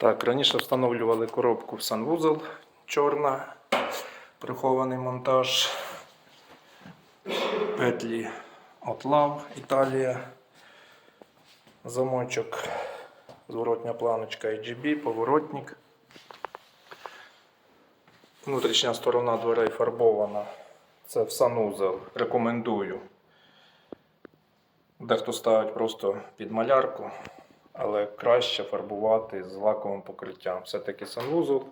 Так, раніше встановлювали коробку в санвузол чорна, прихований монтаж, петлі Отлав Італія, замочок, зворотня планочка IGB, поворотник. Внутрішня сторона дверей фарбована. Це в санузел. Рекомендую. Дехто ставить просто під малярку, але краще фарбувати з лаковим покриттям. Все-таки санвузол.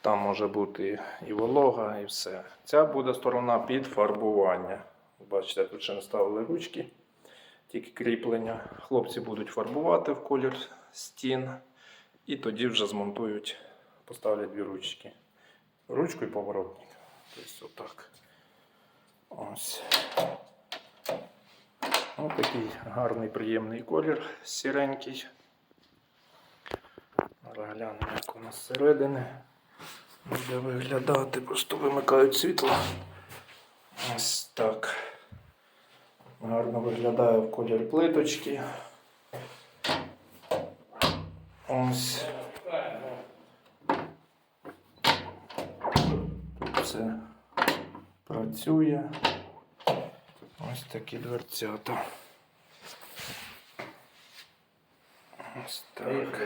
Там може бути і волога, і все. Ця буде сторона під фарбування. Бачите, тут ще не ставили ручки, тільки кріплення. Хлопці будуть фарбувати в колір стін. І тоді вже змонтують, поставлять дві ручки. Ручку і поворотник. Тобто отак. Ось. Ось такий гарний, приємний колір сіренький. Глянемо, як у нас зсередини буде виглядати. Просто вимикають світло. Ось так. Гарно виглядає в колір плиточки. Ось. Все працює. Ось такі дверцята. Ось так.